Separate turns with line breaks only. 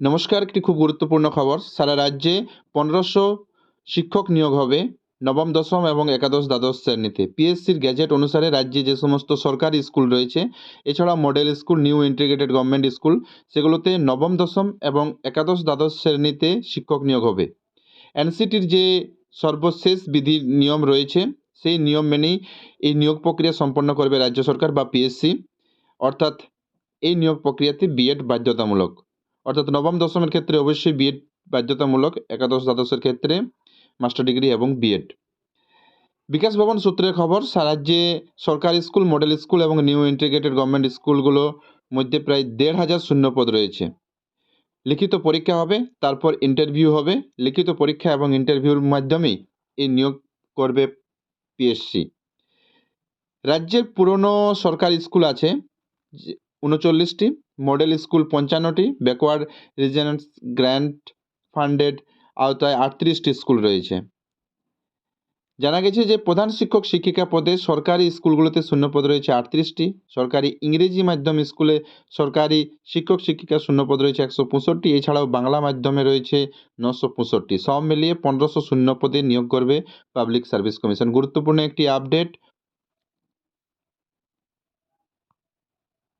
নমস্কার, একটি খুব গুরুত্বপূর্ণ খবর। সারা রাজ্যে পনেরোশো শিক্ষক নিয়োগ হবে নবম, দশম এবং একাদশ দ্বাদশ শ্রেণীতে। পিএসসির গ্যাজেট অনুসারে রাজ্যে যে সমস্ত সরকারি স্কুল রয়েছে এছাড়া model school, new integrated government school, সেগুলোতে নবম, দশম এবং একাদশ দ্বাদশ শ্রেণীতে শিক্ষক নিয়োগ হবে। এনসিটির যে সর্বশেষ বিধির নিয়ম রয়েছে, সেই নিয়ম মেনেই এই নিয়োগ প্রক্রিয়া সম্পন্ন করবে রাজ্য সরকার বা পিএসসি অর্থাৎ এই নিয়োগ প্রক্রিয়াতে বিএড বাধ্যতামূলক। অর্থাৎ নবম দশমের ক্ষেত্রে অবশ্যই বিএড বাধ্যতামূলক, একাদশ দ্বাদশের ক্ষেত্রে মাস্টার ডিগ্রি এবং বিএড বিকাশ ভবন সূত্রের খবর সারা রাজ্যে সরকারি স্কুল মডেল স্কুল এবং নিউ ইন্টিগ্রেটেড গভর্নমেন্ট স্কুলগুলো মধ্যে প্রায় দেড় হাজার শূন্যপদ রয়েছে। লিখিত পরীক্ষা হবে, তারপর ইন্টারভিউ হবে। লিখিত পরীক্ষা এবং ইন্টারভিউর মাধ্যমেই এই নিয়োগ করবে পিএসসি রাজ্যের পুরনো সরকারি স্কুল আছে উনচল্লিশটি, মডেল স্কুল পঞ্চান্নটি ব্যাকওয়ার্ড রিজনেন্স গ্র্যান্ট ফান্ডেড আওতায় আটত্রিশটি স্কুল রয়েছে। জানা গেছে যে প্রধান শিক্ষক শিক্ষিকা পদে সরকারি স্কুলগুলোতে শূন্যপদ রয়েছে আটত্রিশটি, সরকারি ইংরেজি মাধ্যম স্কুলে সরকারি শিক্ষক শিক্ষিকা শূন্যপদ রয়েছে একশো পঁয়ষট্টি, এছাড়াও বাংলা মাধ্যমে রয়েছে নশো পঁয়ষট্টি। সব মিলিয়ে পনেরোশো শূন্য পদে নিয়োগ করবে পাবলিক সার্ভিস কমিশন। গুরুত্বপূর্ণ একটি আপডেট